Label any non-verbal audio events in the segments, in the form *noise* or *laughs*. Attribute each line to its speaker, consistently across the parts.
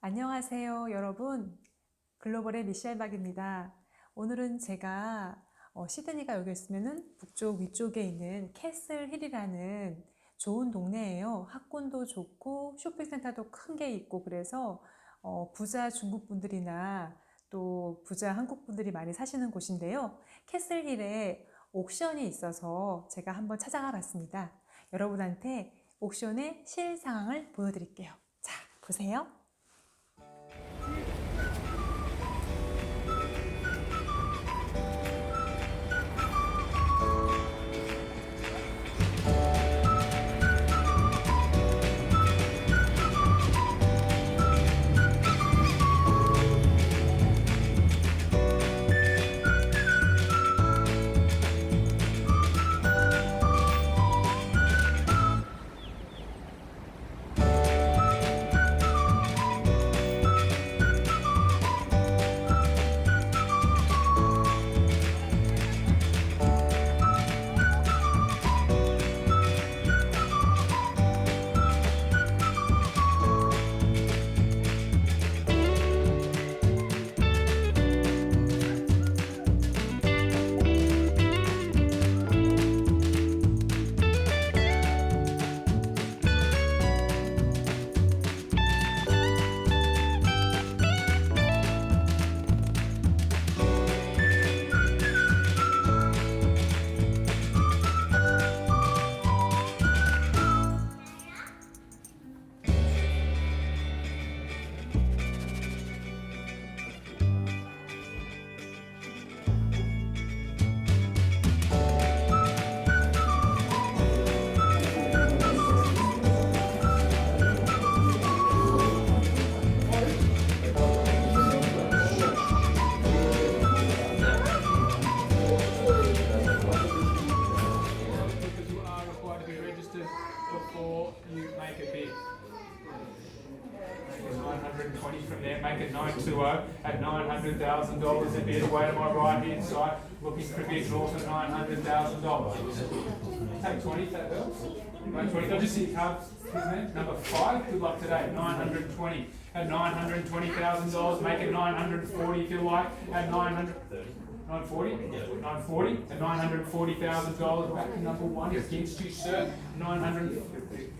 Speaker 1: 안녕하세요, 여러분. 글로벌의 미셸 박입니다. 오늘은 제가 어, 시드니가 여기 있으면은 북쪽 위쪽에 있는 캐슬 힐이라는 좋은 동네예요. 학군도 좋고 쇼핑센터도 큰 게 있고 그래서 어, 부자 중국 분들이나 또 부자 한국 분들이 많이 사시는 곳인데요. 캐슬 힐에 옥션이 있어서 제가 한번 찾아가 봤습니다. 여러분한테 옥션의 실 상황을 보여드릴게요. 자, 보세요.
Speaker 2: 120 from there, make it 920 at $900,000 a bit away to my right hand side looking provisional for $900,000. Take 20 if that helps. Make 20. I'll just see your cards. Number five, good luck today, 920. At $920,000, make it 940 if you like, at 900 nine forty, nine forty, and nine hundred and forty thousand dollars back to number one is against you, sir. Nine hundred,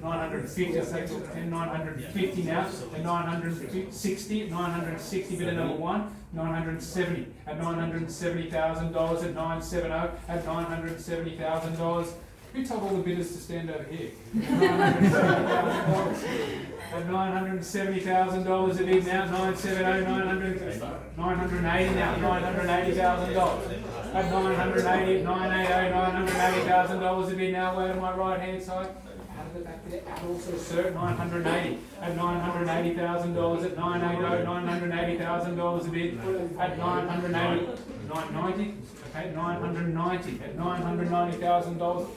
Speaker 2: nine hundred and fifty, I'll take ten. ten, nine hundred and fifty now, the nine hundred and sixty, nine hundred and sixty bit of number one, nine hundred and seventy, at nine hundred and seventy thousand dollars, at nine seven oh, at nine hundred and seventy thousand dollars. Who told all the bidders to stand over here? *laughs* At nine hundred and seventy thousand dollars a bid now, nine seven oh, nine hundred, nine hundred and eighty now, nine hundred and eighty thousand dollars. At nine hundred and eighty, nine eight oh, nine hundred and eighty thousand dollars a bid now, way to my right hand side. Out of the back there, add also sir, nine hundred and eighty, at nine hundred and eighty thousand dollars, at nine eight oh, nine hundred and eighty thousand dollars a bid. At nine hundred and eighty, nine ninety, okay, nine hundred and ninety, at nine hundred and ninety thousand dollars.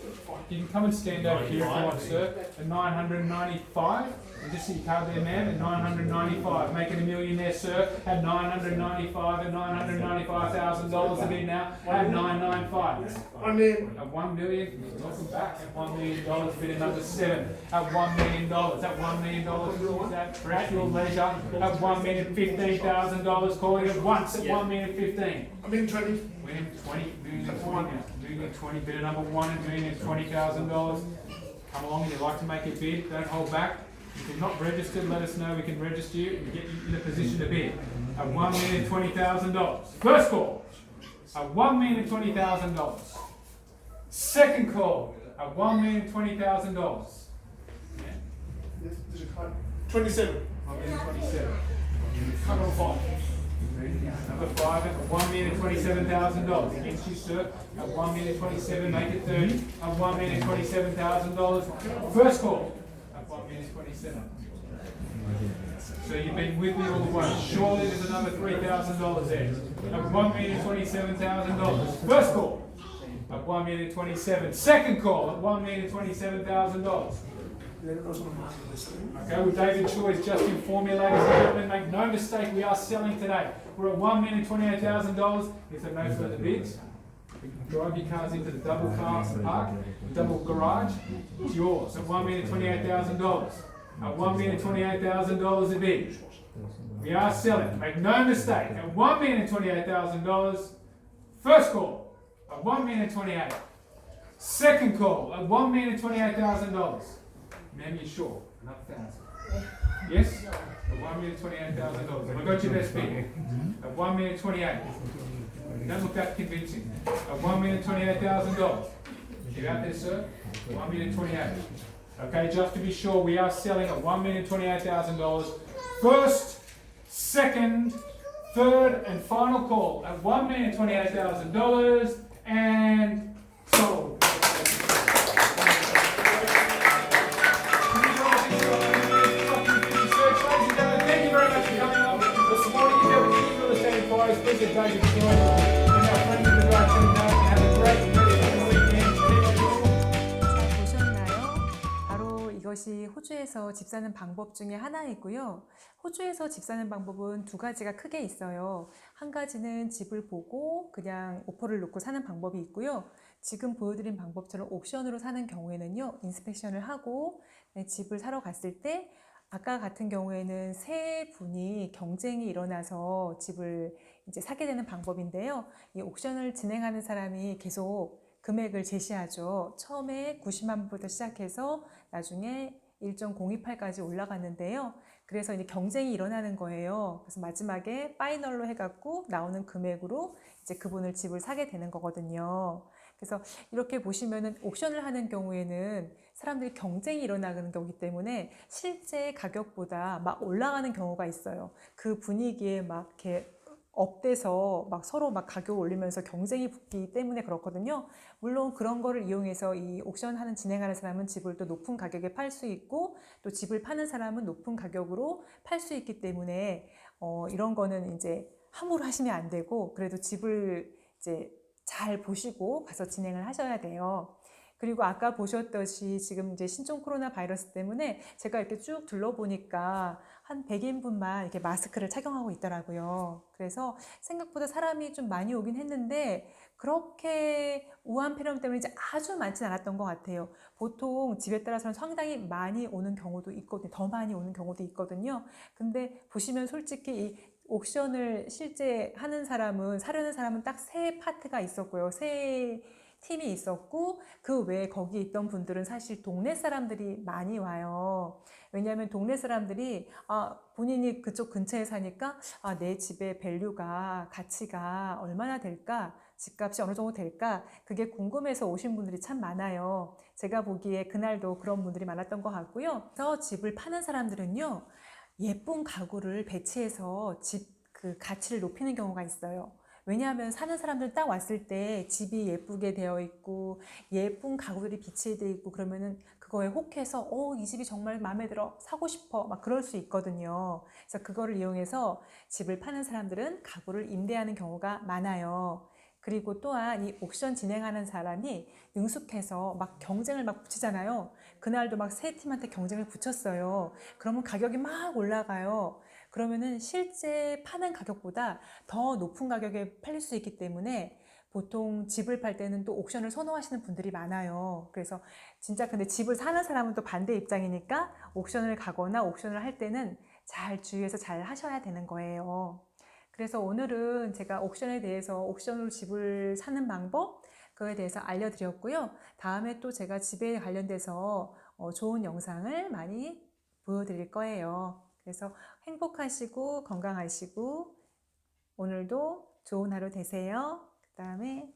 Speaker 2: You can come and stand over here if you want, sir, at nine hundred and ninety-five. And just see your card there, ma'am, at nine hundred ninety-five, making a millionaire, sir, at nine hundred ninety-five, at nine hundred ninety-five thousand dollars a bid now, at nine nine five.
Speaker 3: I mean,
Speaker 2: At one million, welcome back, at one million dollars, bid at number seven, at one million dollars, at one million dollars, use that for at your leisure, at one million fifteen thousand dollars, calling it once, at one million fifteen.
Speaker 3: I mean, twenty.
Speaker 2: Million twenty, million twenty now, million twenty, bid at number one, million twenty thousand dollars. Come along, if you'd like to make a bid, don't hold back. If you're not registered, let us know, we can register you and get you in a position to bid. At one million twenty thousand dollars. First call, at one million twenty thousand dollars. Second call, at one million twenty thousand dollars.
Speaker 3: Yes, there's a. Twenty-seven.
Speaker 2: One million twenty-seven. Cut on, off. Number five, at one million twenty-seven thousand dollars. Against you, sir. At one million twenty-seven, make it thirty. At one million twenty-seven thousand dollars. First call. At one million twenty-seven. So you've been with me all the way. Surely there's another three thousand dollars there. At one million twenty-seven thousand dollars. First call. At one million twenty-seven. Second call. At one million twenty-seven thousand dollars. Okay, well, David Choi has just informed me, ladies and gentlemen, make no mistake, we are selling today. We're at one million twenty-eight thousand dollars. If there are no further bids, drive your cars into the double car park, double garage. It's yours at one million twenty-eight thousand dollars. At one million twenty-eight thousand dollars a bid. We are selling. Make no mistake. At one million twenty-eight thousand dollars. First call at one million twenty-eight. Second call at one million twenty-eight thousand dollars. You sure? Another thousand. Yes? At one million twenty-eight thousand dollars. Have I got your best bid? At one million twenty-eight. Don't look that convincing. At one million twenty-eight thousand dollars. You out there, sir? One million twenty-eight. Okay, just to be sure, we are selling at one million twenty-eight thousand dollars. First, second, third, and final call at one million twenty-eight thousand dollars and sold.
Speaker 1: 잘 보셨나요? 바로 이것이 호주에서 집 사는 방법 중에 하나이고요. 호주에서 집 사는 방법은 두 가지가 크게 있어요. 한 가지는 집을 보고 그냥 오퍼를 놓고 사는 방법이 있고요. 지금 보여드린 방법처럼 옥션으로 사는 경우에는요, 인스펙션을 하고 네, 집을 사러 갔을 때 아까 같은 경우에는 세 분이 경쟁이 일어나서 집을 이제 사게 되는 방법인데요. 이 옥션을 진행하는 사람이 계속 금액을 제시하죠. 처음에 90만 불부터 시작해서 나중에 1.028까지 올라갔는데요. 그래서 이제 경쟁이 일어나는 거예요. 그래서 마지막에 파이널로 해갖고 나오는 금액으로 이제 그분을 집을 사게 되는 거거든요. 그래서 이렇게 보시면은 옥션을 하는 경우에는 사람들이 경쟁이 일어나는 거기 때문에 실제 가격보다 막 올라가는 경우가 있어요. 그 분위기에 막 이렇게 업돼서 막 서로 막 가격 올리면서 경쟁이 붙기 때문에 그렇거든요. 물론 그런 거를 이용해서 이 옥션 하는 진행하는 사람은 집을 또 높은 가격에 팔 수 있고 또 집을 파는 사람은 높은 가격으로 팔 수 있기 때문에 어, 이런 거는 이제 함부로 하시면 안 되고 그래도 집을 이제 잘 보시고 가서 진행을 하셔야 돼요. 그리고 아까 보셨듯이 지금 이제 신종 코로나 바이러스 때문에 제가 이렇게 쭉 둘러보니까 한 100인분만 이렇게 마스크를 착용하고 있더라고요. 그래서 생각보다 사람이 좀 많이 오긴 했는데 그렇게 우한 폐렴 때문에 이제 아주 많진 않았던 것 같아요. 보통 집에 따라서는 상당히 많이 오는 경우도 있거든요. 더 많이 오는 경우도 있거든요. 근데 보시면 솔직히 이 옥션을 실제 하는 사람은 사려는 사람은 딱 세 파트가 있었고요. 세 팀이 있었고 그 외에 거기 있던 분들은 사실 동네 사람들이 많이 와요. 왜냐하면 동네 사람들이 아, 본인이 그쪽 근처에 사니까 아, 내 집의 밸류가 가치가 얼마나 될까? 집값이 어느 정도 될까? 그게 궁금해서 오신 분들이 참 많아요. 제가 보기에 그날도 그런 분들이 많았던 것 같고요. 그래서 집을 파는 사람들은요. 예쁜 가구를 배치해서 집 그 가치를 높이는 경우가 있어요. 왜냐하면 사는 사람들 딱 왔을 때 집이 예쁘게 되어 있고 예쁜 가구들이 비치되어 있고 그러면은 그거에 혹해서 어, 이 집이 정말 마음에 들어 사고 싶어 막 그럴 수 있거든요. 그래서 그거를 이용해서 집을 파는 사람들은 가구를 임대하는 경우가 많아요. 그리고 또한 이 옥션 진행하는 사람이 능숙해서 막 경쟁을 막 붙이잖아요. 그날도 막 세 팀한테 경쟁을 붙였어요. 그러면 가격이 막 올라가요. 그러면은 실제 파는 가격보다 더 높은 가격에 팔릴 수 있기 때문에 보통 집을 팔 때는 또 옥션을 선호하시는 분들이 많아요. 그래서 진짜 근데 집을 사는 사람은 또 반대 입장이니까 옥션을 가거나 옥션을 할 때는 잘 주의해서 잘 하셔야 되는 거예요. 그래서 오늘은 제가 옥션에 대해서 옥션으로 집을 사는 방법 그거에 대해서 알려드렸고요. 다음에 또 제가 집에 관련돼서 어, 좋은 영상을 많이 보여드릴 거예요. 그래서 행복하시고 건강하시고 오늘도 좋은 하루 되세요. 그 다음에